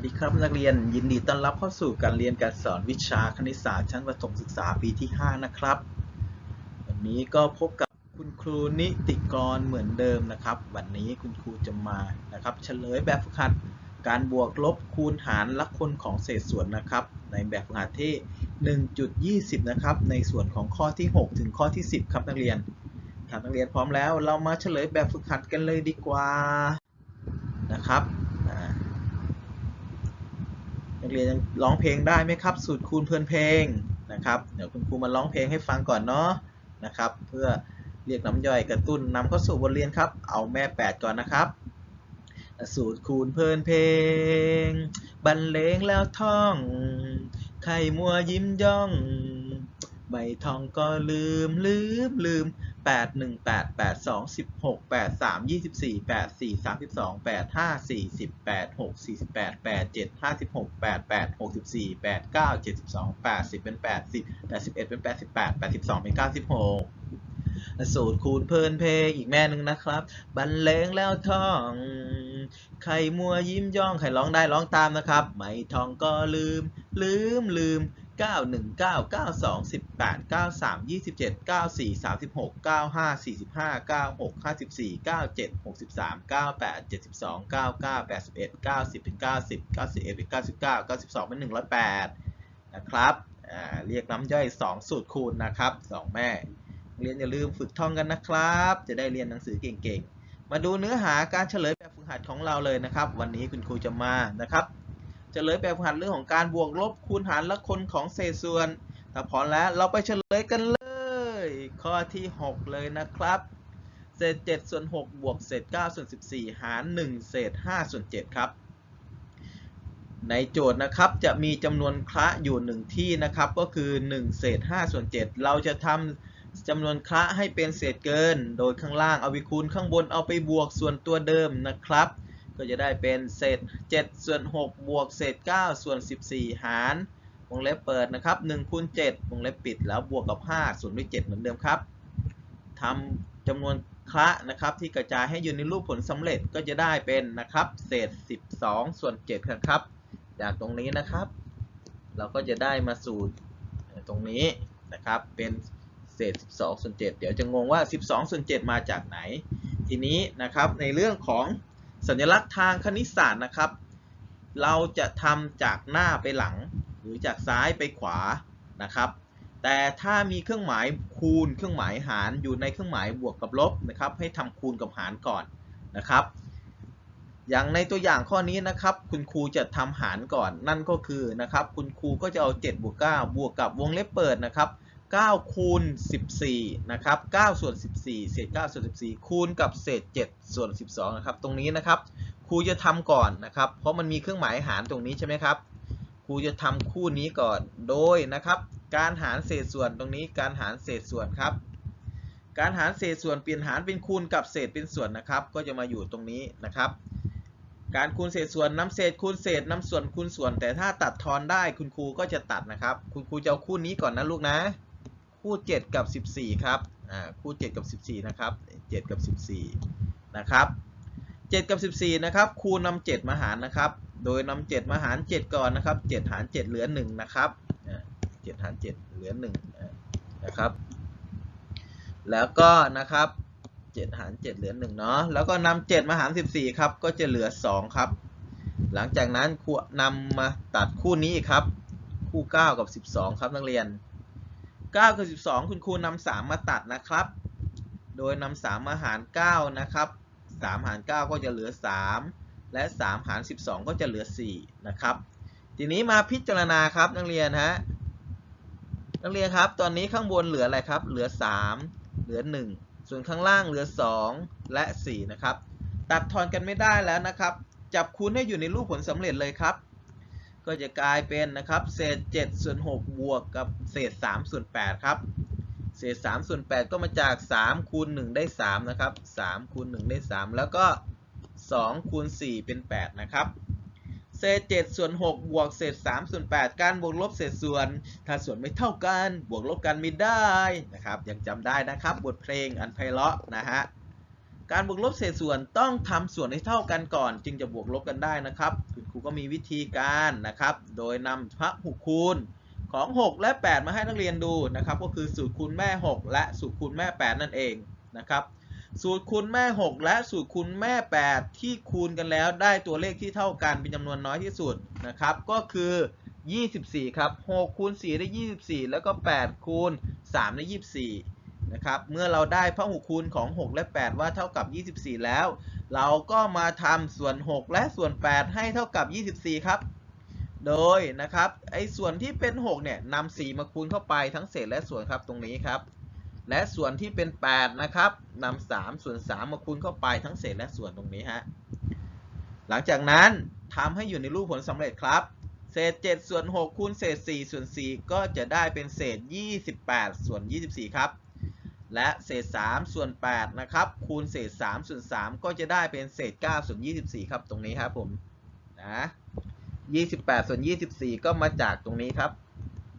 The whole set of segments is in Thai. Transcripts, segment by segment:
วัสดีครับนักเรียนยินดีต้อนรับเข้าสู่การเรียนการสอนวิชาคณิตศาสตร์ชั้นประถมศึกษาปีที่ 5 นะครับ วันนี้ก็พบกับคุณครูนิติกรเหมือนเดิมนะครับ วันนี้คุณครูจะมานะครับเฉลยแบบฝึกหัดการบวกลบคูณหารลักคนของเศษส่วนนะครับ ในแบบฝึกหัดที่ 1.20 นะครับ ในส่วนของข้อที่ 6 ถึงข้อที่ 10 ครับนักเรียนถ้านักเรียนพร้อมแล้ว เรามาเฉลยแบบฝึกหัดกันเลยดีกว่านะครับ นักเรียนยังร้องเพลงได้ไหมครับ สูตรคูณเพลินเพลงนะครับเดี๋ยวคุณครูมาร้องเพลงให้ฟังก่อนเนาะนะครับ เพื่อเรียกน้ำย่อยกระตุ้นนำเข้าสู่บทเรียนครับ เอาแม่ 8 ก่อนนะครับ สูตรคูณเพลินเพลง บรรเลงแล้วท่อง ไข่มัวยิ้มย่อง ใบทองก็ลืมลืมลืม 8 1 8 8 2 16 8 3 24 8 4 32 8 5 40 8 6 48 8 7 56 8 8 64 8 9 72 80เป็น80 81เป็น88 82เป็น96สูตรคูณเพลินเพลงอีกแม่หนึ่งนะครับ บรรเลงแล้วท่อง ใครมัวยิ้มย่อง ใครร้องได้ร้องตามนะครับ ไม่ท่องก็ลืม ลืมลืม 9 1 9 9 2 18 9 3 27 9 4 36 9 5 45 9 6 54 9 7 63 98 72 99 81 90เป็น90 91เป็น99 92เป็น108 นะครับเรียกน้ำย่อย 2 สูตรคูณนะครับ 2 แม่ เรียนอย่าลืมฝึกท่องกันนะครับ จะได้เรียนหนังสือเก่งๆ มาดูเนื้อหาการเฉลยแบบฝึกหัดของเราเลยนะครับ วันนี้คุณครูจะมานะครับ เฉลยแบบฝึกหัดเรื่องของการบวกลบคูณหารและคนของเศษส่วนถ้าพร้อมแล้วเราไปเฉลยกันเลย ข้อที่ 6 เลยนะครับเศษ7ส่วน6บวกเศษ9ส่วน14 หาร 1 เศษ5ส่วน7ครับ ในโจทย์นะครับจะมีจำนวนคละอยู่ 1 ที่นะครับก็คือ 1 เศษ5ส่วน7เราจะทำจำนวนคละให้เป็นเศษเกิน โดยข้างล่างเอาไปคูณข้างบนเอาไปบวกส่วนตัวเดิมนะครับ ก็จะได้เป็นเศษ 7 ส่วน 6 บวกเศษ 9 ส่วน 14 หารวงเล็บเปิดนะครับ1คูณ7วงเล็บปิดแล้วบวกกับ 5 ส่วนด้วย 7 เหมือนเดิมครับทำจำนวนคละนะครับที่กระจายให้อยู่ในรูปผลสำเร็จก็จะได้เป็นนะครับเศษ 12 ส่วน7ครับ จากตรงนี้นะครับ เราก็จะได้มาสู่ตรงนี้นะครับเป็นเศษ 12 ส่วน 7 เดี๋ยวจะงงว่า 12 ส่วน 7 มาจากไหน ทีนี้นะครับในเรื่องของ สัญลักษณ์ทางคณิตศาสตร์นะครับ เราจะทำจากหน้าไปหลัง หรือจากซ้ายไปขวานะครับ แต่ถ้ามีเครื่องหมายคูณเครื่องหมายหารอยู่ในเครื่องหมายบวกกับลบนะครับ ให้ทำคูณกับหารก่อนนะครับ อย่างในตัวอย่างข้อนี้นะครับ คุณครูจะทำหารก่อนนั่นก็คือนะครับ คุณครูก็จะเอา 7 บวก 9 บวกกับวงเล็บเปิดนะครับ 9คูณ14นะครับ9ส่วน14 เศษ9ส่วน14 คูณกับเศษ7ส่วน12นะครับ ตรงนี้นะครับครูจะทำก่อนนะครับ เพราะมันมีเครื่องหมายหารตรงนี้ใช่ไหมครับครูจะทำคู่นี้ก่อน โดยนะครับ การหารเศษส่วนตรงนี้ การหารเศษส่วนครับ การหารเศษส่วนเปลี่ยนหารเป็นคูณกับเศษเป็นส่วนนะครับ ก็จะมาอยู่ตรงนี้นะครับการคูณเศษส่วนน้ำเศษคูณเศษน้ำส่วนคูณส่วน แต่ถ้าตัดทอนได้คุณครูก็จะตัดนะครับ คุณครูจะเอาคู่นี้ก่อนนะลูกนะ คู่ 7 กับ 14 ครับ อ่า คู่ 7 กับ 14 นะครับ 7 กับ 14 นะครับ 7 กับ 14 นะครับ คูณนำ7มาหารนะครับ โดยนำ7มาหาร 7 ก่อนนะครับ 7 หาร 7 เหลือ 1 นะครับอ่า7หาร 7 เหลือ1อ่านะครับ แล้วก็นะครับ 7 หาร 7 เหลือ 1 เนาะ แล้วก็นำ7มาหาร 14 ครับ ก็จะเหลือ 2 ครับ หลังจากนั้นคูนำมาตัดคู่นี้ครับ คู่ 9 กับ 12 ครับนักเรียน 9กับ 12 คุณครูนำ3มาตัดนะครับ โดยนำ3มาหาร 9 นะครับ 3 หาร 9 ก็จะเหลือ 3 และ 3 หาร 12 ก็จะเหลือ 4 นะครับ ทีนี้มาพิจารณาครับนักเรียนฮะ นักเรียนครับ ตอนนี้ข้างบนเหลืออะไรครับ เหลือ 3 เหลือ 1 ส่วนข้างล่างเหลือ 2 และ 4 นะครับ ตัดทอนกันไม่ได้แล้วนะครับ จับคูณให้อยู่ในรูปผลสำเร็จเลยครับ ก็จะกลายเป็นนะครับเศษ7ส่วน6บวกกับเศษ3ส่วน8ครับเศษ3ส่วน8ก็มาจาก3คูณ1ได้3นะครับ3คูณ1ได้3 แล้วก็2คูณ4เป็น8นะครับเศษ7ส่วน6บวกเศษ3ส่วน8การบวกลบเศษส่วน ถ้าส่วนไม่เท่ากัน บวกลบกันไม่ได้นะครับยังจำได้นะครับบทเพลงอันไพเราะนะฮะ การบวกลบเศษส่วนต้องทำส่วนให้เท่ากันก่อน จึงจะบวกลบกันได้นะครับ คุณครูก็มีวิธีการนะครับ โดยนำพหุคูณของ 6 และ 8 มาให้นักเรียนดูนะครับ ก็คือสูตรคูณแม่ 6 และสูตรคูณแม่ 8 นั่นเองนะครับ สูตรคูณแม่ 6 และสูตรคูณแม่ 8 ที่คูณกันแล้วได้ตัวเลขที่เท่ากันเป็นจำนวนน้อยที่สุดนะครับ ก็คือ 24 ครับ 6 คูณ 4 ได้ 24 แล้วก็ 8 คูณ 3 ได้ 24 นะครับเมื่อเราได้พหุคูณของ 6 และ 8 ว่าเท่ากับ 24 แล้ว เราก็มาทำส่วน 6 และส่วน 8 ให้เท่ากับ 24 ครับ โดยนะครับไอ้ส่วนที่เป็น 6 เนี่ยนำ4มาคูณเข้าไปทั้งเศษและส่วนครับตรงนี้ครับ และส่วนที่เป็น 8 นะครับนำ3ส่วน 3 มาคูณเข้าไปทั้งเศษและส่วนตรงนี้ฮะหลังจากนั้นทำให้อยู่ในรูปผลสำเร็จครับเศษ7ส่วน6คูณเศษ4ส่วน4ก็จะได้เป็นเศษ 28 ส่วน 24 ครับ และเศษ3ส่วน8นะครับคูณเศษ3ส่วน3ก็จะได้เป็นเศษ9ส่วน24 ครับตรงนี้ครับผมนะ28ส่วน24 ก็มาจากตรงนี้ครับ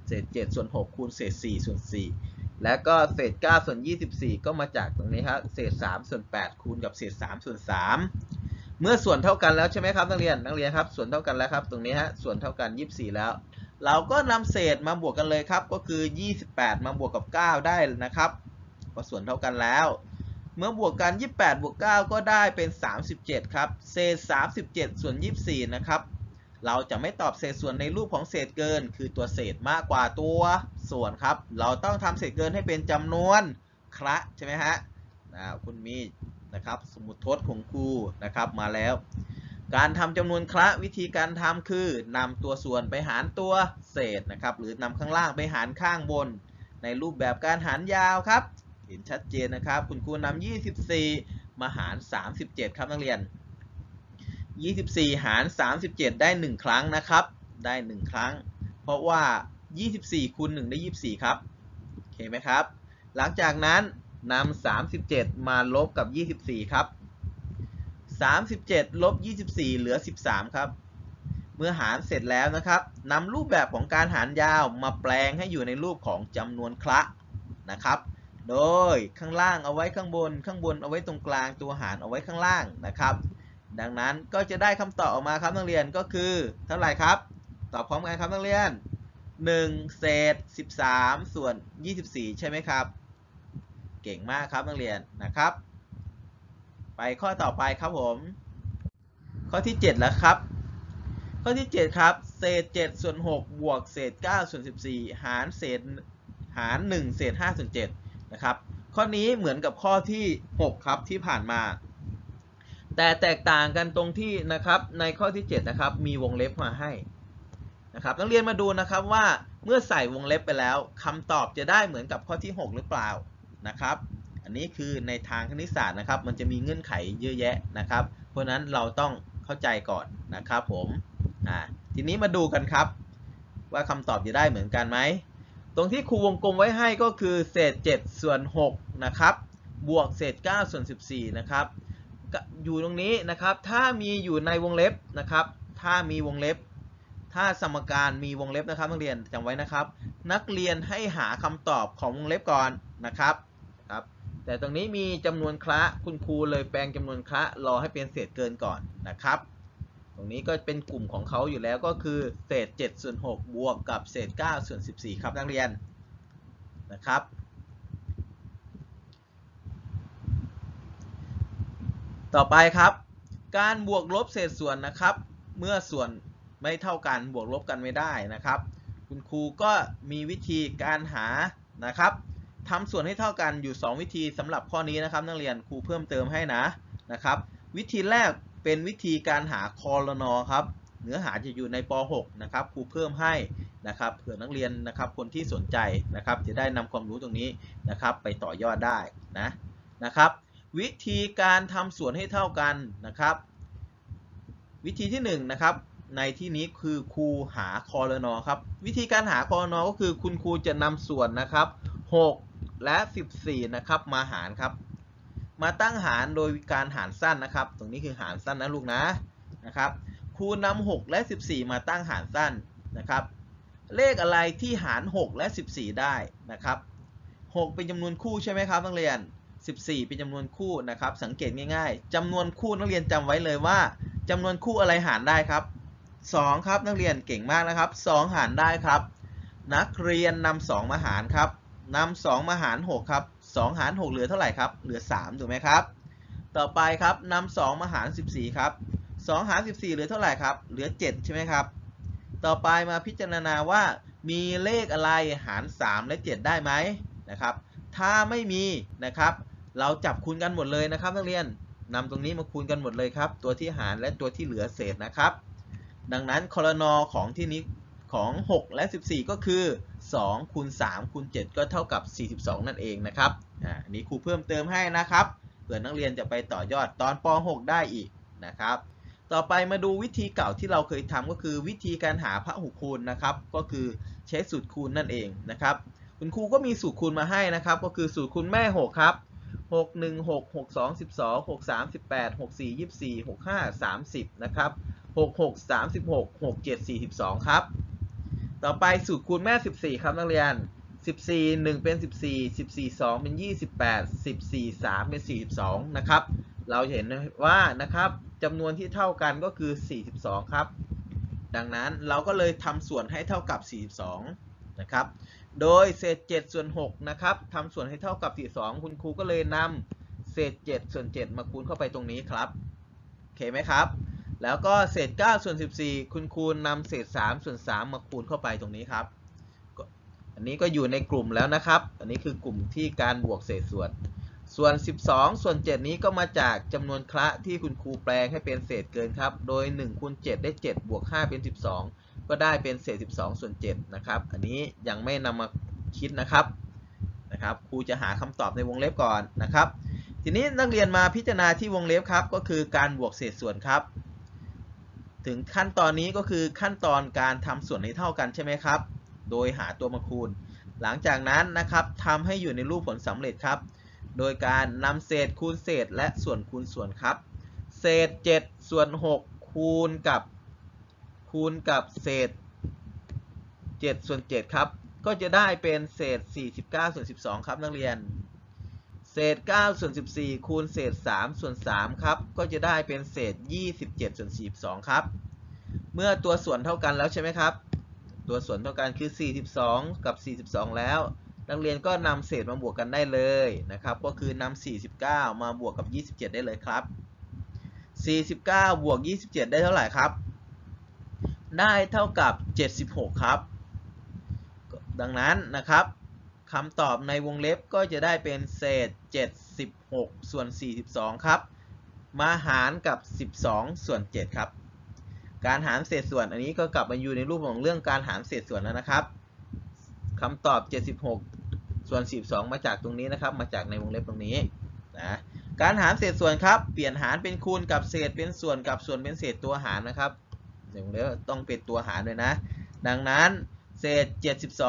เศษ7ส่วน6คูณเศษ4ส่วน4แล้วก็เศษ9ส่วน24 ก็มาจากตรงนี้ครับเศษ3ส่วน8คูณกับเศษ3ส่วน3เมื่อส่วนเท่ากันแล้วใช่ไหมครับนักเรียนนักเรียนครับส่วนเท่ากันแล้วครับ ตรงนี้ฮะส่วนเท่ากัน 24 แล้วเราก็นำเศษมาบวกกันเลยครับ ก็คือ 28 มาบวกกับ 9 ได้นะครับ ก็ส่วนเท่ากันแล้ว เมื่อบวกกัน 28 บวก 9 ก็ได้เป็น 37 ครับ เศษ 37 ส่วน 24 นะครับ เราจะไม่ตอบเศษส่วนในรูปของเศษเกิน คือตัวเศษมากกว่าตัวส่วนครับ เราต้องทำเศษเกินให้เป็นจำนวนคระใช่ไหมฮะนะคุณมีนะครับสมุดทดของครูนะครับมาแล้ว การทำจำนวนคระวิธีการทำคือนำตัวส่วนไปหารตัวเศษนะครับหรือนำข้างล่างไปหารข้างบน ในรูปแบบการหารยาวครับ เห็นชัดเจนนะครับ คุณครูนำ24 มาหาร 37 ครับนักเรียน 24 หาร 37 ได้ 1 ครั้งนะครับ ได้ 1 ครั้ง เพราะว่า 24คูณ1ได้ 24 ครับโอเคไหมครับ หลังจากนั้นนำ37 มาลบกับ 24 ครับ 37 ลบ 24 เหลือ 13 ครับ เมื่อหารเสร็จแล้วนะครับนำรูปแบบของการหารยาวมาแปลงให้อยู่ในรูปของจำนวนคละนะครับ โดยข้างล่างเอาไว้ข้างบน ข้างบนเอาไว้ตรงกลาง ตัวหารเอาไว้ข้างล่างนะครับ ดังนั้นก็จะได้คำตอบออกมาครับนักเรียนก็คือเท่าไหร่ครับ ตอบพร้อมกันครับนักเรียน 1 เศษ 13 ส่วน 24 ใช่ไหมครับ เก่งมากครับนักเรียนนะครับ ไปข้อต่อไปครับผม ข้อที่ 7 แล้วครับ ข้อที่ 7 ครับ เศษ 7 ส่วน 6 บวกเศษ 9 ส่วน 14 หารเศษหาร 1 เศษ5ส่วน7 นะครับ ข้อนี้เหมือนกับข้อที่ 6 ครับที่ผ่านมา แต่แตกต่างกันตรงที่นะครับในข้อที่ 7 นะครับ มีวงเล็บมาให้นะครับนักเรียนมาดูนะครับว่าเมื่อใส่วงเล็บไปแล้วคำตอบจะได้เหมือนกับข้อที่ 6 หรือเปล่านะครับ อันนี้คือในทางคณิตศาสตร์นะครับ มันจะมีเงื่อนไขเยอะแยะนะครับ เพราะนั้นเราต้องเข้าใจก่อนนะครับผมอ่าทีนี้มาดูกันครับ ว่าคำตอบจะได้เหมือนกันไหม ตรงที่ครูวงกลมไว้ให้ก็คือเศษ 7 ส่วน 6 นะครับ บวกเศษ 9 ส่วน 14 นะครับ อยู่ตรงนี้นะครับ ถ้ามีอยู่ในวงเล็บนะครับ ถ้ามีวงเล็บ ถ้าสมการมีวงเล็บนะครับนักเรียนจำไว้นะครับ นักเรียนให้หาคำตอบของวงเล็บก่อนนะครับครับ แต่ตรงนี้มีจำนวนคละคุณครูเลยแปลงจำนวนคละรอให้เป็นเศษเกินก่อนนะครับ รงนี้ก็เป็นกลุ่มของเขาอยู่แล้วก็คือเศษ7ส่วน6บวกกับเศษ9ส่วน14 ครับนักเรียนนะครับต่อไปครับ การบวกลบเศษส่วนนะครับ เมื่อส่วนไม่เท่ากันบวกลบกันไม่ได้นะครับ คุณครูก็มีวิธีการหานะครับทำส่วนให้เท่ากันอยู่ 2 วิธีสำหรับข้อนี้นะครับ นักเรียนครูเพิ่มเติมให้นะนะครับ วิธีแรก เป็นวิธีการหาคอรนอครับ เนื้อหาจะอยู่ในป .6 นะครับครูเพิ่มให้นะครับเผื่อนักเรียนนะครับคนที่สนใจนะครับจะได้นำความรู้ตรงนี้นะครับ ไปต่อยอดได้นะนะครับ วิธีการทำส่วนให้เท่ากันนะครับ วิธีที่1นนะครับในที่นี้คือครูหาคอรนอครับวิธีการหาคอรนอก็คือคุณครูจะนำส่วนนะครับ 6 และ 14 นะครับมาหารครับ มาตั้งหารโดยการหารสั้นนะครับ ตรงนี้คือหารสั้นนะลูกนะนะครับครูนำ6และ 14 มาตั้งหารสั้นนะครับ เลขอะไรที่หาร 6 และ 14 ได้นะครับ 6 เป็นจำนวนคู่ใช่ไหมครับนักเรียน 14 เป็นจำนวนคู่นะครับ สังเกตง่ายๆจำนวนคู่นักเรียนจำไว้เลยว่าจำนวนคู่อะไรหารได้ครับ 2 ครับนักเรียนเก่งมากนะครับ 2 หารได้ครับ นักเรียนนำ2มาหารครับนำ2มาหาร 6 ครับ 2 หาร 6 เหลือเท่าไหร่ครับ เหลือ 3 ถูกไหมครับ ต่อไปครับนำ2มาหาร 14 ครับ 2 หาร 14 เหลือเท่าไหร่ครับ เหลือ 7 ใช่ไหมครับ ต่อไปมาพิจารณาว่ามีเลขอะไรหาร 3 และ 7 ได้ไหมนะครับ ถ้าไม่มีนะครับ เราจับคูณกันหมดเลยนะครับนักเรียนนำตรงนี้มาคูณกันหมดเลยครับ ตัวที่หารและตัวที่เหลือเศษนะครับ ดังนั้นคอรนอของที่นี้ของ 6 และ 14 ก็คือ 2คูณ3คูณ7ก็เท่ากับ 42 นั่นเองนะครับอ่าอันนี้ครูเพิ่มเติมให้นะครับเผื่อนักเรียนจะไปต่อยอดตอนป .6 ได้อีกนะครับ ต่อไปมาดูวิธีเก่าที่เราเคยทำก็คือวิธีการหาพหุคูณนะครับ ก็คือใช้สูตรคูณนั่นเองนะครับ คุณครูก็มีสูตรคูณมาให้นะครับ ก็คือสูตรคูณแม่ 6 ครับ 6 1 6 6 2 12 6 3 18 6 4 24 6 5 30 นะครับ 6 6 36 6 7 42 ครับ ต่อไปสูตรคูณแม่ 14 ครับนักเรียน 14 1 เป็น 14 14 2 เป็น 28 14 3 เป็น 42 นะครับ เราเห็นว่านะครับจำนวนที่เท่ากันก็คือ 42 ครับ ดังนั้นเราก็เลยทำส่วนให้เท่ากับ 42 นะครับ โดยเศษ 7 ส่วน 6 นะครับทำส่วนให้เท่ากับ 42 คุณครูก็เลยนำเศษ 7 ส่วน 7 มาคูณเข้าไปตรงนี้ครับ โอเคไหมครับ แล้วก็เศษ9ส่วน14 คุณครูนำเศษ3ส่วน3มาคูณเข้าไปตรงนี้ครับ อันนี้ก็อยู่ในกลุ่มแล้วนะครับ อันนี้คือกลุ่มที่การบวกเศษส่วน ส่วน 12 ส่วน 7 นี้ก็มาจากจำนวนคละที่คุณครูแปลงให้เป็นเศษเกินครับ โดย1คูณ7ได้ 7 บวก 5 เป็น 12 ก็ได้เป็นเศษ 12 ส่วน 7 นะครับ อันนี้ยังไม่นำมาคิดนะครับ นะครับ ครูจะหาคำตอบในวงเล็บก่อนนะครับ ทีนี้นักเรียนมาพิจารณาที่วงเล็บครับ ก็คือการบวกเศษส่วนครับ ถึงขั้นตอนนี้ก็คือขั้นตอนการทำส่วนให้เท่ากันใช่ไหมครับ โดยหาตัวมาคูณ หลังจากนั้นนะครับทำให้อยู่ในรูปผลสำเร็จครับ โดยการนำเศษคูณเศษและส่วนคูณส่วนครับ เศษ 7 ส่วน 6 คูณกับคูณกับเศษ 7 ส่วน 7 ครับ ก็จะได้เป็นเศษ 49 ส่วน 12 ครับนักเรียน ษ9ส่วน14 คูณเศษ 3 ส่วน 3 ครับ ก็จะได้เป็นเศษ 27 ส่วน 42 ครับ เมื่อตัวส่วนเท่ากันแล้วใช่ไหมครับ ตัวส่วนเท่ากันคือ 42 กับ 42 แล้ว นักเรียนก็นำเศษมาบวกกันได้เลยนะครับ ก็คือนำ49 มาบวกกับ 27 ได้เลยครับ 49 บวก 27 ได้เท่าไหร่ครับ ได้เท่ากับ 76 ครับ ดังนั้นนะครับ คำตอบในวงเล็บก็จะได้เป็นเศษ 76 ส่วน 42 ครับ มาหารกับ 12 ส่วน 7 ครับ การหารเศษส่วนอันนี้ก็กลับมาอยู่ในรูปของเรื่องการหารเศษส่วนแล้วนะครับคำตอบ 76 ส่วน 42 มาจากตรงนี้นะครับ มาจากในวงเล็บตรงนี้นะการหารเศษส่วนครับ เปลี่ยนหารเป็นคูณกับเศษเป็นส่วนกับส่วนเป็นเศษตัวหารนะครับในวงเล็บต้องเป็นตัวหารด้วยนะ ดังนั้น เศษ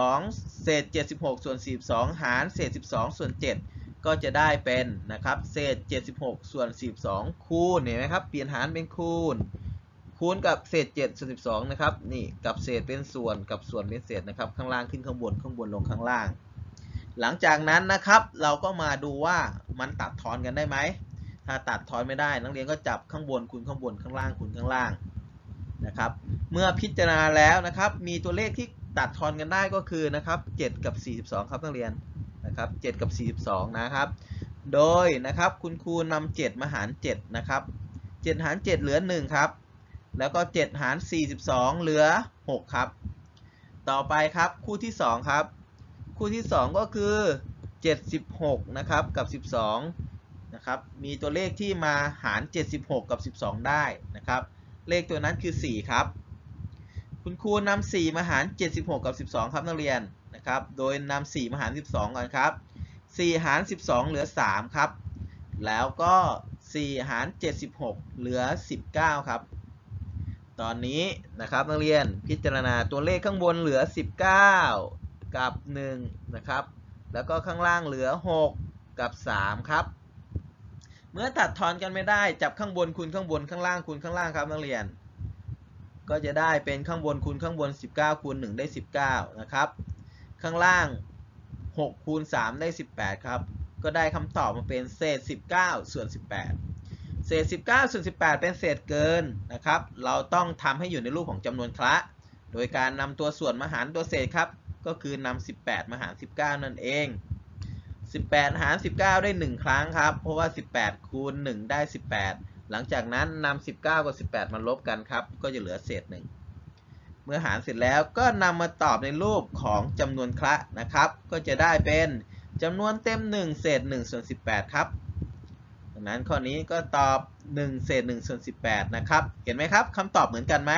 72 เศษ 76 ส่วน 42 หาร เศษ 12 ส่วน 7 ก็จะได้เป็นนะครับ เศษ 76 ส่วน 42 คูณ เห็นไหมครับ เปลี่ยนหารเป็นคูณ คูณกับเศษ 7 ส่วน 12 นะครับ นี่ กับเศษเป็นส่วน กับส่วนเป็นเศษนะครับ ข้างล่างขึ้นข้างบน ข้างบนลงข้างล่าง หลังจากนั้นนะครับ เราก็มาดูว่ามันตัดทอนกันได้ไหม ถ้าตัดทอนไม่ได้ นักเรียนก็จับข้างบนคูณข้างบน ข้างล่างคูณข้างล่างนะครับ เมื่อพิจารณาแล้วนะครับ มีตัวเลขที่ ตัดทอนกันได้ก็คือนะครับ7กับ 42 ครับนักเรียนนะครับ7กับ 42 นะครับ โดยนะครับคุณครูนำ7มาหาร7นะครับ7หาร 7 เหลือ 1 ครับ แล้วก็ 7 หาร 42 เหลือ 6 ครับ ต่อไปครับคู่ที่ 2 ครับ คู่ที่ 2 ก็คือ 76 นะครับกับ 12 นะครับ มีตัวเลขที่มาหาร 76 กับ 12 ได้นะครับ เลขตัวนั้นคือ 4 ครับ คุณครูนำ4มาหาร 76 กับ 12 ครับนักเรียนนะครับ โดยนำ4มาหาร 12 ก่อนครับ 4 หาร 12 เหลือ 3 ครับ แล้วก็ 4 หาร 76 เหลือ 19 ครับ ตอนนี้นะครับนักเรียนพิจารณาตัวเลขข้างบนเหลือ 19 กับ 1 นะครับ แล้วก็ข้างล่างเหลือ 6 กับ 3 ครับ เมื่อตัดทอนกันไม่ได้จับข้างบนคูณข้างบนข้างล่างคูณข้างล่างครับนักเรียน ก็จะได้เป็นข้างบนคูณข้างบน 19คูณ1ได้ 19 นะครับ ข้างล่าง 6คูณ3ได้ 18 ครับ ก็ได้คำตอบมาเป็นเศษ 19 ส่วน 18 เศษ 19 ส่วน 18 เป็นเศษเกินนะครับ เราต้องทำให้อยู่ในรูปของจำนวนคละ โดยการนำตัวส่วนมาหารตัวเศษครับ ก็คือนำ18 มาหาร 19 นั่นเอง 18 หาร 19 ได้ 1 ครั้งครับ เพราะว่า 18 คูณ 1 ได้ 18 หลังจากนั้นนำ19 กับ 18 มาลบกันครับ ก็จะเหลือเศษ1เมื่อหารเสร็จแล้วก็นำมาตอบในรูปของจำนวนคละนะครับ ก็จะได้เป็นจำนวนเต็ม 1 เศษ1ส่วน18 ครับดังนั้นข้อนี้ก็ตอบ 1 เศษ1ส่วน18 นะครับ เห็นไหมครับคำตอบเหมือนกันไหม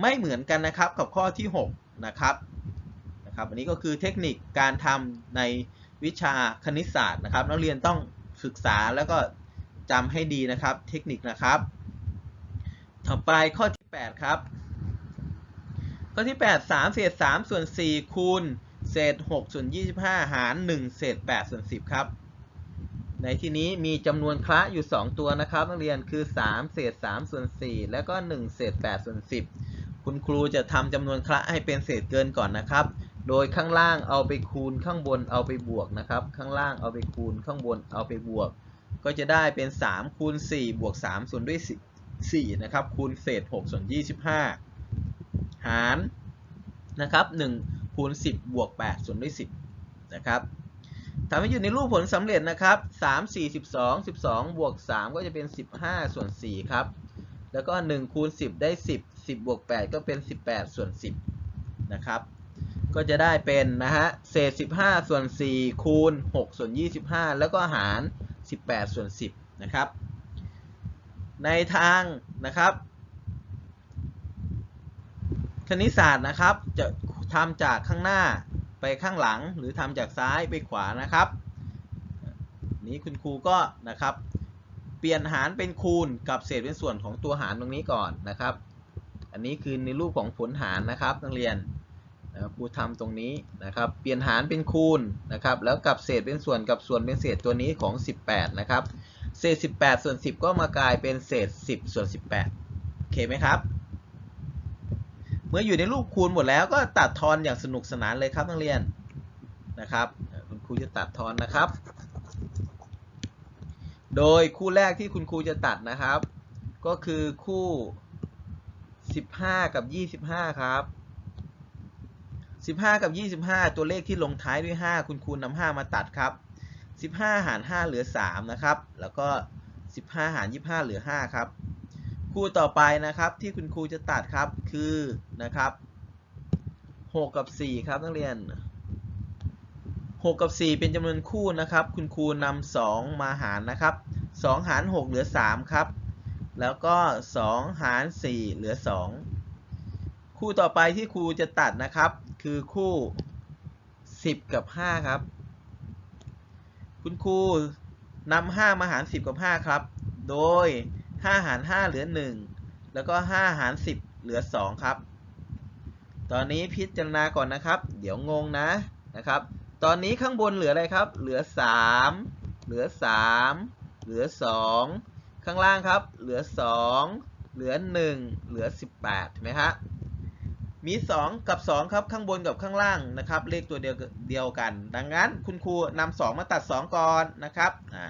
ไม่เหมือนกันนะครับกับข้อที่ 6 นะครับนะครับ อันนี้ก็คือเทคนิคการทำในวิชาคณิตศาสตร์นะครับ นักเรียนต้องศึกษาแล้วก็ จำให้ดีนะครับ เทคนิคนะครับ ต่อไปข้อที่ 8 ครับ ข้อที่ 8 3เศษ3ส่วน4คูณเศษ6ส่วน25 หาร 1 เศษ8ส่วน10 ครับ ในที่นี้มีจำนวนคละอยู่ 2 ตัวนะครับนักเรียนคือ 3 เศษ3ส่วน4แล้วก็ 1 เศษ8ส่วน10 คุณครูจะทำจำนวนคละให้เป็นเศษเกินก่อนนะครับ โดยข้างล่างเอาไปคูณข้างบนเอาไปบวกนะครับ ข้างล่างเอาไปคูณข้างบนเอาไปบวก ก็จะได้เป็น3คูณ4บวก3ส่วนด้วย4นะครับคูณเศษ6ส่วน25 หารนะครับ1คูณ10 บวก8ส่วนด้วย10นะครับทำให้อยู่ในรูปผลสำเร็จนะครับ3 4 12 12 บวก 3 ก็จะเป็น 15 ส่วน4ครับแล้วก็1คูณ10 ได้ 10 10 บวก 8 ก็เป็น 18 ส่วน 10นะครับก็จะได้เป็นนะฮะเศษ 15 ส่วน 4 คูณ 6 ส่วน 25 แล้วก็หาร 18 ส่วน 10 นะครับ ในทางนะครับคณิตศาสตร์นะครับจะทำจากข้างหน้าไปข้างหลังหรือทำจากซ้ายไปขวานะครับ นี้คุณครูก็นะครับเปลี่ยนหารเป็นคูณกับเศษเป็นส่วนของตัวหารตรงนี้ก่อนนะครับ อันนี้คือในรูปของผลหารนะครับนักเรียน ครูทำตรงนี้นะครับ เปลี่ยนหารเป็นคูณนะครับ แล้วกับเศษเป็นส่วนกับส่วนเป็นเศษตัวนี้ของ 18 นะครับ เศษ 18 ส่วน 10 ก็มากลายเป็นเศษ 10 ส่วน 18 โอเคไหมครับ เมื่ออยู่ในรูปคูณหมดแล้วก็ตัดทอนอย่างสนุกสนานเลยครับนักเรียนนะครับ คุณครูจะตัดทอนนะครับ โดยคู่แรกที่คุณครูจะตัดนะครับ ก็คือคู่ 15 กับ 25 ครับ 15 กับ 25 ตัวเลขที่ลงท้ายด้วย 5 คุณครูนำ5มาตัดครับ 15 หาร 5 เหลือ 3 นะครับ แล้วก็ 15 หาร 25 เหลือ 5 ครับ คู่ต่อไปนะครับที่คุณครูจะตัดครับคือนะครับ 6 กับ 4 ครับนักเรียน 6 กับ 4 เป็นจำนวนคู่นะครับ คุณครูนำ2มาหารนะครับ 2 หาร 6 เหลือ 3 ครับ แล้วก็ 2 หาร 4 เหลือ 2 คู่ต่อไปที่ครูจะตัดนะครับ คือคู่ 10 กับ 5 ครับ คุณครูนำ5มาหาร 10 กับ 5 ครับ โดย 5 หาร 5 เหลือ 1 แล้วก็ 5 หาร 10 เหลือ 2 ครับ ตอนนี้พิจารณาก่อนนะครับ เดี๋ยวงงนะนะครับ ตอนนี้ข้างบนเหลืออะไรครับ เหลือ 3 เหลือ 3 เหลือ 2 ข้างล่างครับ เหลือ 2 เหลือ 1 เหลือ 18เห็นไหมฮะ มี 2 กับ 2 ครับข้างบนกับข้างล่างนะครับ เลขตัวเดียวเดียวกัน ดังนั้นคุณครูนำ2มาตัด 2 ก่อนนะครับอ่า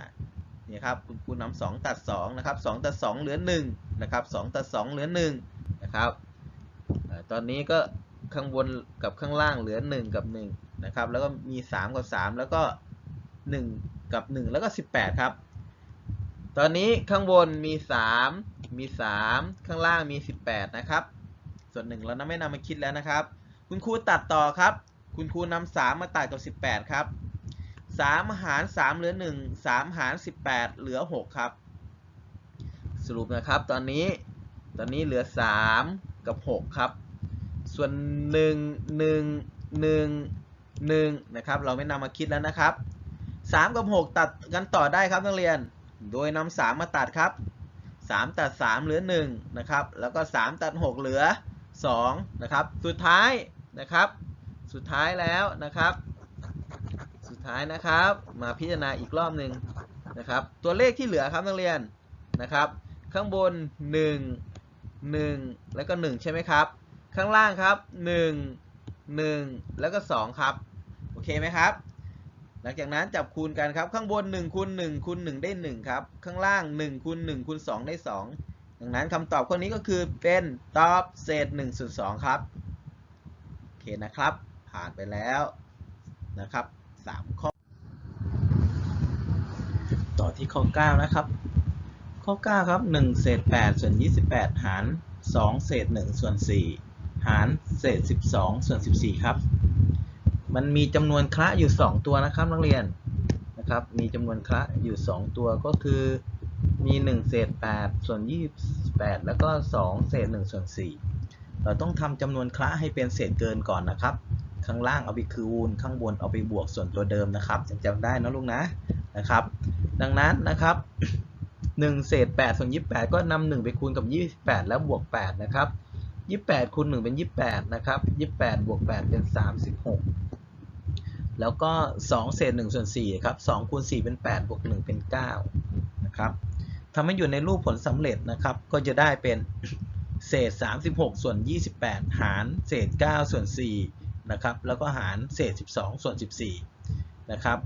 นี่ครับคุณครูนำ2ตัด2นะครับ2ตัด2เหลือ1นะครับ2ตัด2เหลือ1นะครับตอนนี้ก็ข้างบนกับข้างล่างเหลือ 1 กับ1นะครับแล้วก็มี 3 กับ 3 แล้วก็ 1 กับ 1 แล้วก็ 18 ครับ ตอนนี้ข้างบนมี 3 มี 3 ข้างล่างมี 18 นะครับ ส่วนหนึ่งเราไม่นำมาคิดแล้วนะครับ คุณครูตัดต่อครับ คุณครูนำ3มาตัดกับ 18 ครับ 3 หาร 3 เหลือ 1 3 หาร 18 เหลือ 6 ครับ สรุปนะครับตอนนี้ตอนนี้เหลือ 3 กับ 6 ครับ ส่วน 1 1 1 1นะครับเราไม่นำมาคิดแล้วนะครับ 3 กับ 6 ตัดกันต่อได้ครับนักเรียน โดยนำ3มาตัดครับ 3 ตัด 3 เหลือ1นะครับแล้วก็ 3 ตัด 6 เหลือ 2นะครับ สุดท้ายนะครับ สุดท้ายแล้วนะครับ สุดท้ายนะครับ มาพิจารณาอีกรอบหนึ่งนะครับ ตัวเลขที่เหลือครับนักเรียนนะครับ ข้างบน 1 1 แล้วก็ 1 ใช่ไหมครับ ข้างล่างครับ 1 1 แล้วก็ 2 ครับ โอเคไหมครับ หลังจากนั้นจับคูณกันครับ ข้างบน1คูณ1คูณ1ได้ 1 ครับ ข้างล่าง1คูณ1คูณ2ได้ 2 ดังนั้นคำตอบข้อนี้ก็คือเป็นตอบเศษ1ส่วน2ครับ โอเคนะครับ ผ่านไปแล้วนะครับ3ข้อ ต่อที่ข้อ 9 นะครับ ข้อ 9 ครับ 1 เศษ 8 ส่วน 28 หาร 2 เศษ 1 ส่วน 4 หารเศษ 12 ส่วน 14 ครับ มันมีจำนวนคละอยู่ 2 ตัวนะครับนักเรียนนะครับ มีจำนวนคละอยู่ 2 ตัวก็คือ มี1เศษ8ส่วน28แล้วก็2เศษ1ส่วน4เราต้องทำจำนวนคละให้เป็นเศษเกินก่อนนะครับ ข้างล่างเอาไปคูณ ข้างบนเอาไปบวกส่วนตัวเดิมนะครับจำจำได้นะลูกนะนะครับ ดังนั้นนะครับ1เศษ8ส่วน28 ก็นำ1ไปคูณกับ 28 แล้วบวก 8 นะครับ 28คูณ1เป็น 28 นะครับ 28 บวก 8 เป็น 36 แล้วก็ 2 เศษ1ส่วน4ครับ2คูณ4เป็น 8 บวก 1 เป็น 9 นะครับ ทำให้อยู่ในรูปผลสำเร็จนะครับ ก็จะได้เป็นเศษ 36 ส่วน 28 หาร เศษ 9 ส่วน 4 นะครับ แล้วก็หารเศษ 12 ส่วน 14 นะครับ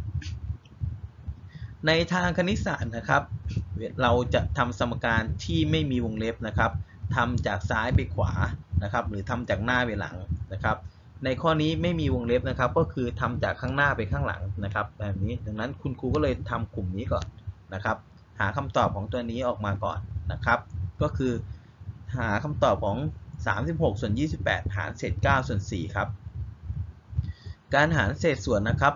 ในทางคณิตศาสตร์นะครับ เราจะทำสมการที่ไม่มีวงเล็บนะครับทำจากซ้ายไปขวานะครับ หรือทำจากหน้าไปหลังนะครับ ในข้อนี้ไม่มีวงเล็บนะครับ ก็คือทำจากข้างหน้าไปข้างหลังนะครับ แบบนี้ ดังนั้นคุณครูก็เลยทำกลุ่มนี้ก่อนนะครับ หาคำตอบของตัวนี้ออกมาก่อนนะครับ ก็คือหาคำตอบของ 36 ส่วน 28 หารเศษ 9 ส่วน 4 ครับ การหารเศษส่วนนะครับ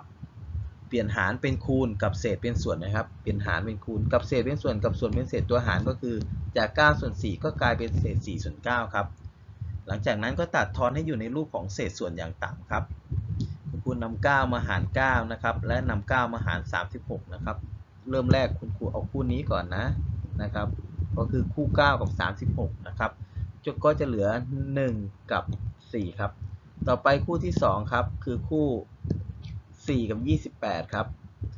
เปลี่ยนหารเป็นคูณกับเศษเป็นส่วนนะครับ เปลี่ยนหารเป็นคูณกับเศษเป็นส่วนกับส่วนเป็นเศษตัวหารก็คือจาก 9 ส่วน 4 ก็กลายเป็นเศษ 4 ส่วน 9 ครับ หลังจากนั้นก็ตัดทอนให้อยู่ในรูปของเศษส่วนอย่างต่ำครับ คุณนำ9มาหาร 9 นะครับ และนำ9มาหาร 36 นะครับ เริ่มแรกคุณครูเอาคู่นี้ก่อนนะนะครับ ก็คือคู่ 9 กับ 36 นะครับจุดก็จะเหลือ 1 กับ 4 ครับ ต่อไปคู่ที่ 2 ครับ คือคู่ 4 กับ 28 ครับ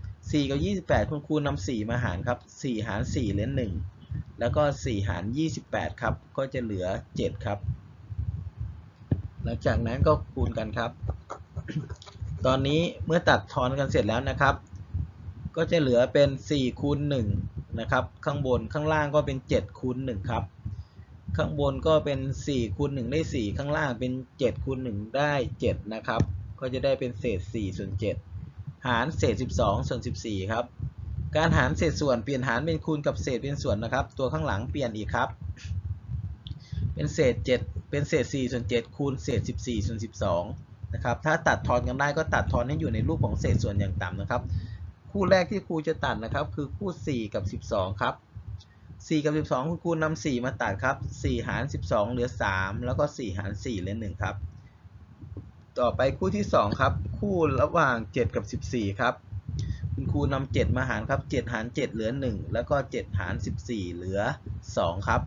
4 กับ 28 คุณครูนำ4มาหารครับ 4 หาร 4 เหลือ 1 แล้วก็ 4 หาร 28 ครับ ก็จะเหลือ 7 ครับ หลังจากนั้นก็คูณกันครับ ตอนนี้เมื่อตัดทอนกันเสร็จแล้วนะครับ ก็จะเหลือเป็น4คูณ1นะครับข้างบนข้างล่างก็เป็น7คูณ1ครับข้างบนก็เป็น4คูณ1ได้ 4 ข้างล่างเป็น7คูณ1ได้7นะครับก็จะได้เป็นเศษ4ส่วน7หารเศษ 12ส่วน14ครับการหารเศษส่วนเปลี่ยนหารเป็นคูณกับเศษเป็นส่วนนะครับ ตัวข้างหลังเปลี่ยนอีกครับ เป็นเศษ 7 เป็นเศษ4ส่วน7คูณเศษ 14ส่วน12นะครับถ้าตัดทอนกันได้ก็ตัดทอนให้อยู่ในรูปของเศษส่วนอย่างต่ำนะครับ คู่แรกที่ครูจะตัดนะครับ คือคู่ 4 กับ 12 ครับ 4 กับ 12คุณครูนำ4มาตัดครับ 4 หาร 12 เหลือ 3 แล้วก็ 4 หาร 4 เหลือ 1 ครับ ต่อไปคู่ที่ 2 ครับ คู่ระหว่าง 7 กับ 14 ครับ คุณครูนำ7มาหารครับ 7 หาร 7 เหลือ 1 แล้วก็ 7 หาร 14 เหลือ 2 ครับ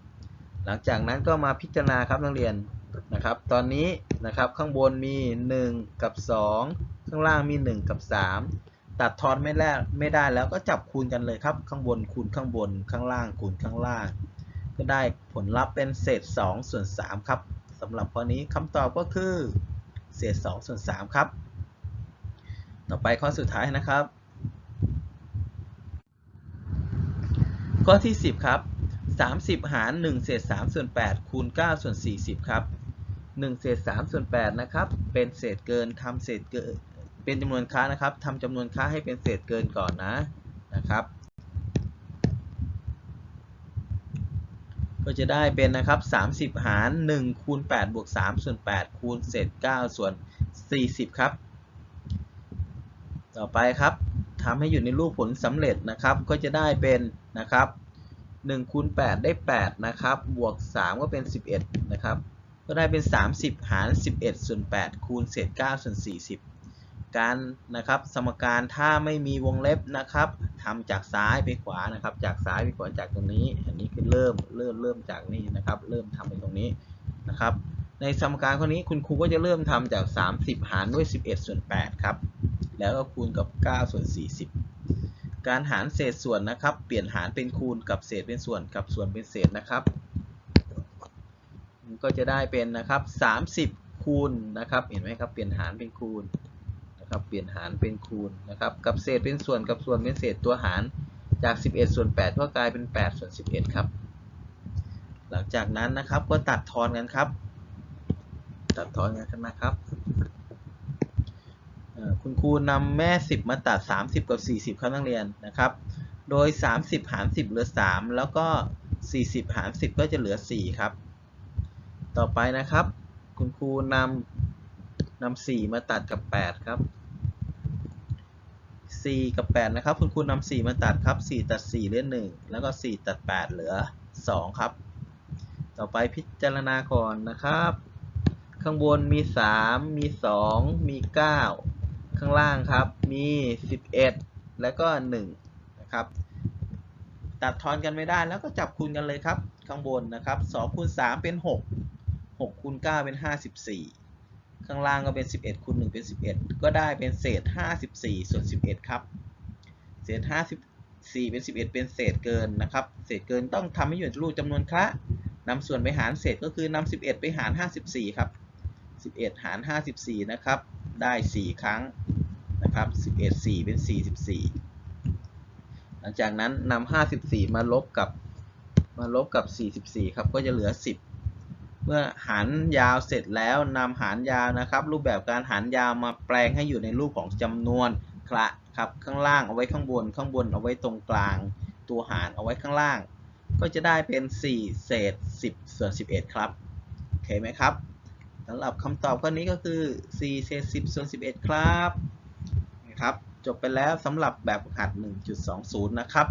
หลังจากนั้นก็มาพิจารณาครับนักเรียนนะครับ ตอนนี้นะครับข้างบนมี 1 กับ 2 ข้างล่างมี 1 กับ 3 ตัดทอนไม่แล้วไม่ได้แล้วก็จับคูณกันเลยครับ ข้างบนคูณข้างบนข้างล่างคูณข้างล่าง ก็ได้ผลลัพธ์เป็นเศษ 2 ส่วน 3 ครับสำหรับข้อนี้คำตอบก็คือ เศษ 2 ส่วน 3 ครับ ต่อไปข้อสุดท้ายนะครับ ข้อที่ 10 ครับ 30 หาร 1 เศษ 3 ส่วน 8 คูณ 9 ส่วน 40 ครับ 1 เศษ 3 ส่วน 8 นะครับ เป็นเศษเกินทำเศษเกิน เป็นจำนวนค้านะครับทำจำนวนค้าให้เป็นเศษเกินก่อนนะนะครับ ก็จะได้เป็นนะครับ 30 หาร1คูณ8บวก3ส่วน8คูณเศษ9ส่วน 40 ครับ ต่อไปครับทำให้อยู่ในรูปผลสำเร็จนะครับ ก็จะได้เป็นนะครับ1คูณ8ได้ 8 นะครับ บวก 3 ก็เป็น 11 นะครับ ก็ได้เป็น 30 หาร 11 ส่วน 8 คูณเศษ 9 ส่วน 40 การนะครับ สมการถ้าไม่มีวงเล็บนะครับทำจากซ้ายไปขวานะครับ จากซ้ายไปขวาจากตรงนี้ อันนี้คือเริ่มเริ่มเริ่มจากนี่นะครับ เริ่มทำไปตรงนี้นะครับ ในสมการข้อนี้คุณครูก็จะเริ่มทำจาก 30 หารด้วย 11 ส่วน 8 ครับ แล้วก็คูณกับ 9 ส่วน 40 การหารเศษส่วนนะครับ เปลี่ยนหารเป็นคูณกับเศษเป็นส่วนกับส่วนเป็นเศษนะครับก็จะได้เป็นนะครับ 30 คูณนะครับ เห็นไหมครับ เปลี่ยนหารเป็นคูณ นะครับ เปลี่ยนหารเป็นคูณนะครับ กับเศษเป็นส่วนกับส่วนเป็นเศษตัวหารจาก 11 ส่วน 8 ก็กลายเป็น 8 ส่วน 11 ครับ หลังจากนั้นนะครับก็ตัดทอนกันครับ ตัดทอนกันนะครับ คุณครูนำแม่ 10 มาตัด 30 กับ 40 ครับนักเรียนนะครับ โดย 30 หาร 10 เหลือ 3 แล้วก็ 40 หาร 10 ก็จะเหลือ 4 ครับ ต่อไปนะครับ คุณครูนำ นำ4มาตัดกับ8ครับ4กับ8นะครับคุณครูนำ4มาตัดครับ4ตัด4เหลือ1แล้วก็4ตัด8เหลือ2ครับ ต่อไปพิจารณาก่อนนะครับ ข้างบนมี3มี2มี9ข้างล่างครับมี11แล้วก็1นะครับตัดทอนกันไม่ได้แล้วก็จับคูณกันเลยครับ ข้างบนนะครับ2คูณ3เป็น6 6คูณ9เป็น54 ข้างล่างก็เป็น 11คูณ1เป็น 11 ก็ได้เป็นเศษ 54 ส่วน 11 ครับ เศษ 54 เป็น 11 เป็นเศษเกินนะครับ เศษเกินต้องทำให้อยู่ในรูปจำนวนคละนำส่วนไปหารเศษก็คือนำ11 ไปหาร 54 ครับ 11 หาร 54 นะครับ ได้ 4 ครั้งนะครับ 11 4 เป็น 44 หลังจากนั้นนำ54 มาลบกับมาลบกับ 44 ครับ ก็จะเหลือ 10 เมื่อหารยาวเสร็จแล้วนำหารยาวนะครับ รูปแบบการหารยาวมาแปลงให้อยู่ในรูปของจำนวนคละครับข้างล่างเอาไว้ข้างบน ข้างบนเอาไว้ตรงกลาง ตัวหารเอาไว้ข้างล่าง ก็จะได้เป็น 4 เศษ 10 ส่วน 11 ครับโอเคไหมครับสำหรับคำตอบข้อนี้ก็คือ 4 เศษ 10 ส่วน 11 ครับนะครับจบไปแล้วสำหรับแบบฝึกหัด 1.20 นะครับ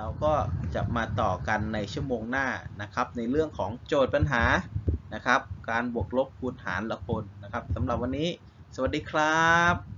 เราก็จะมาต่อกันในชั่วโมงหน้านะครับ ในเรื่องของโจทย์ปัญหานะครับ การบวกลบคูณหารละคนนะครับสำหรับวันนี้ สวัสดีครับ